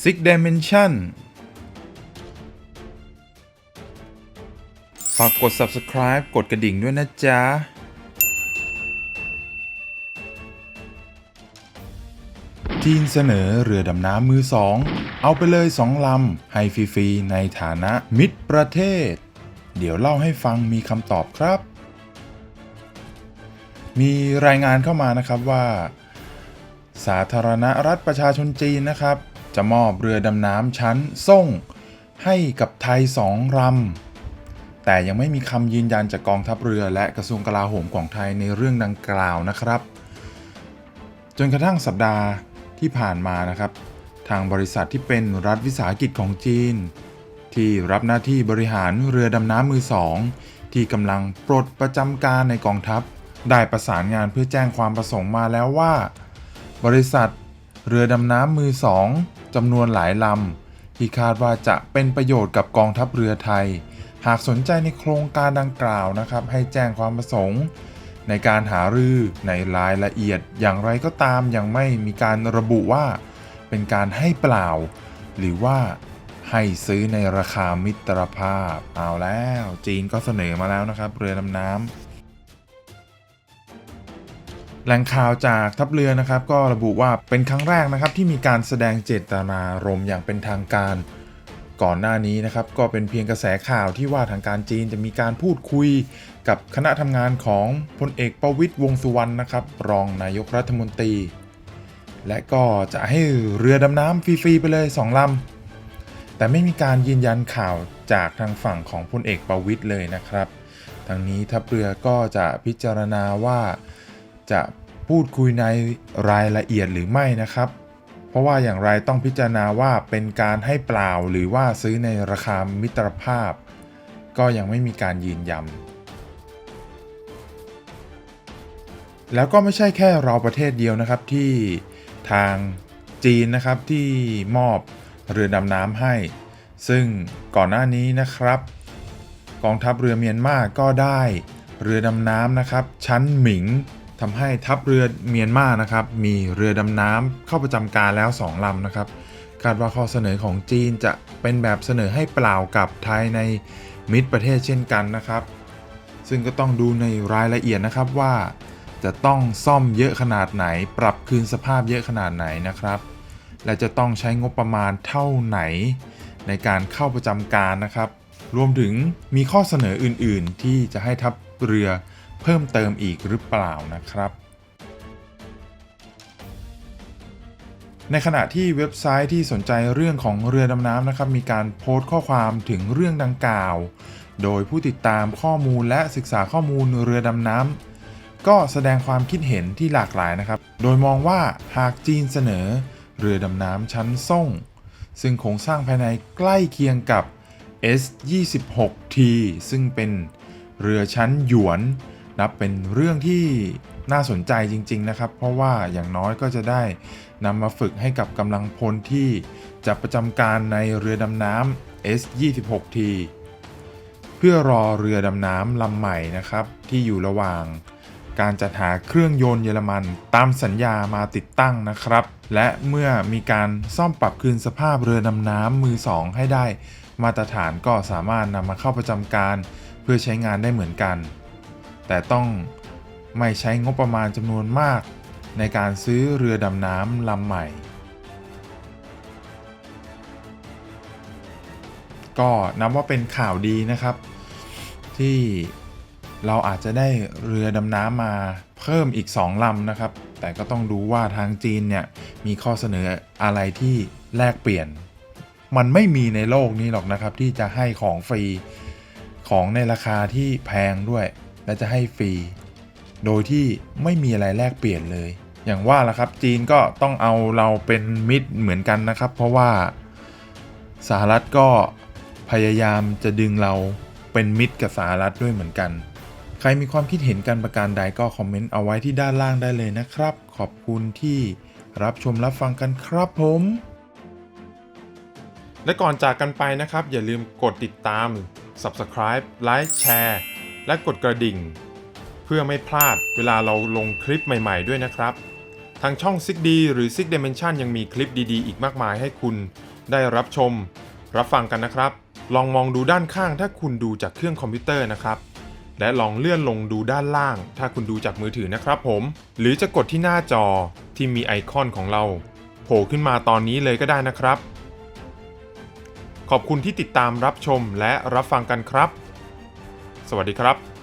Six Dimension ฝากกด subscribe กดกระดิ่งด้วยนะจ๊ะ จีนเสนอเรือดำน้ำมือสอง เอาไปเลยสองลำ ให้ฟรีๆ ในฐานะมิตรประเทศ เดี๋ยวเล่าให้ฟังมีคำตอบครับ มีรายงานเข้ามานะครับว่า สาธารณรัฐประชาชนจีนนะครับ จะมอบเรือดำน้ำชั้นส่งให้กับไทยสองลำแต่ยังไม่มีคำยืนยันจากกองทัพเรือและกระทรวงกลาโหมของไทยในเรื่องดังกล่าวนะครับ จนกระทั่งสัปดาห์ที่ผ่านมานะครับ ทางบริษัทที่เป็นรัฐวิสาหกิจของจีน ที่รับหน้าที่บริหารเรือดำน้ำมือสองที่กำลังปลดประจำการในกองทัพ ได้ประสานงานเพื่อแจ้งความประสงค์มาแล้วว่า บริษัทเรือดำน้ำมือสอง จำนวนหลายลำที่คาดว่าจะเป็นประโยชน์กับกองทัพเรือไทย หากสนใจในโครงการดังกล่าวนะครับ ให้แจ้งความประสงค์ ในการหารือในรายละเอียดอย่างไรก็ตามยังไม่มีการระบุว่า เป็นการให้เปล่า หรือว่าให้ซื้อในราคามิตรภาพ เอาแล้ว จีนก็เสนอมาแล้วนะครับ เรือดำน้ำ แหล่งข่าวจากทัพเรือนะครับ ก็ระบุว่าเป็นครั้งแรกนะครับที่มีการแสดงเจตนารมณ์อย่างเป็นทางการ ก่อนหน้านี้นะครับ ก็เป็นเพียงกระแสข่าวที่ว่าทางการจีนจะมีการพูดคุยกับคณะทำงานของพลเอกประวิตยวงสุวรรณนะครับ รองนายกรัฐมนตรี และก็จะให้เรือดำน้ำฟรีๆไปเลยสองลำแต่ไม่มีการยืนยันข่าวจากทางฝั่งของพลเอกประวิตยเลยนะครับทางนี้ทัพเรือก็จะพิจารณาว่า จะพูดคุยในรายละเอียดหรือไม่นะครับ เพราะว่าอย่างไรต้องพิจารณาว่าเป็นการให้เปล่าหรือว่าซื้อในราคามิตรภาพ ก็ยังไม่มีการยืนยัน แล้วก็ไม่ใช่แค่เราประเทศเดียวนะครับที่ทางจีนนะครับที่มอบเรือดำน้ำให้ ซึ่งก่อนหน้านี้นะครับ กองทัพเรือเมียนมาก็ได้เรือดำน้ำนะครับ ชั้นหมิง ทำให้ทัพเรือเมียนมานะครับ มีเรือดำน้ำเข้าประจำการแล้ว 2ลำนะครับคาดว่าข้อเสนอของจีนจะเป็นแบบเสนอให้เปล่ากับไทยในมิตรประเทศเช่นกันนะครับ ซึ่งก็ต้องดูในรายละเอียดนะครับว่า จะต้องซ่อมเยอะขนาดไหน ปรับคืนสภาพเยอะขนาดไหนนะครับ และจะต้องใช้งบประมาณเท่าไหน ในการเข้าประจำการนะครับ รวมถึงมีข้อเสนออื่น ๆ ที่จะให้ทัพเรือ เพิ่มเติมอีกหรือเปล่านะครับ ในขณะที่เว็บไซต์ที่สนใจเรื่องของเรือดำน้ำนะครับ มีการโพสต์ข้อความถึงเรื่องดังกล่าว โดยผู้ติดตามข้อมูลและศึกษาข้อมูลเรือดำน้ำก็แสดงความคิดเห็นที่หลากหลายนะครับ โดยมองว่าหากจีนเสนอเรือดำน้ำชั้นส่ง ซึ่งโครงสร้างภายในใกล้เคียงกับ S26T ซึ่งเป็นเรือชั้นหยวน นับเป็นเรื่องที่น่าสนใจจริง ๆ นะครับ เพราะว่าอย่างน้อยก็จะได้นำมาฝึกให้กับกำลังพลที่จะประจำการในเรือดำน้ำ S26T เพื่อรอเรือดำน้ำลำใหม่นะครับ ที่อยู่ระหว่างการจัดหาเครื่องยนต์เยอรมันตามสัญญามาติดตั้งนะครับ และเมื่อมีการซ่อมปรับคืนสภาพเรือดำน้ำมือสองให้ได้ มาตรฐานก็สามารถนำมาเข้าประจำการ เพื่อใช้งานได้เหมือนกัน แต่ต้องไม่ใช้งบประมาณจำนวนมาก ในการซื้อเรือดำน้ำลำใหม่ ก็นับว่าเป็นข่าวดีนะครับ ที่เราอาจจะได้เรือดำน้ำมาเพิ่มอีก 2ลำนะครับ แต่ก็ต้องดูว่าทางจีนเนี่ยมีข้อเสนออะไรที่แลกเปลี่ยน มันไม่มีในโลกนี้หรอกนะครับ ที่จะให้ของฟรีของในราคาที่แพงด้วย และจะให้ฟรี โดยที่ไม่มีอะไรแลกเปลี่ยนเลย อย่างว่าละครับจีนก็ต้องเอาเราเป็นมิตรเหมือนกันนะครับ เพราะว่าสหรัฐก็พยายามจะดึงเราเป็นมิตรกับสหรัฐด้วยเหมือนกัน ใครมีความคิดเห็นกันประการใดก็คอมเมนต์เอาไว้ที่ด้านล่างได้เลยนะครับ ขอบคุณที่รับชมรับฟังกันครับผม และก่อนจากกันไปนะครับ อย่าลืมกดติดตาม Subscribe ไลค์แชร์ และกดกระดิ่ง เพื่อไม่พลาดเวลาเราลงคลิปใหม่ๆด้วยนะครับ ทางช่อง 6D หรือ 6 Dimension ยังมีคลิปดีๆ อีกมากมายให้คุณได้รับชม รับฟังกันนะครับ ลองมองดูด้านข้างถ้าคุณดูจากเครื่องคอมพิวเตอร์นะครับ และลองเลื่อนลงดูด้านล่าง ถ้าคุณดูจากมือถือนะครับผม หรือจะกดที่หน้าจอที่มีไอคอนของเราโผล่ขึ้นมาตอนนี้เลยก็ได้นะครับ ขอบคุณที่ติดตามรับชมและรับฟังกันครับ สวัสดีครับ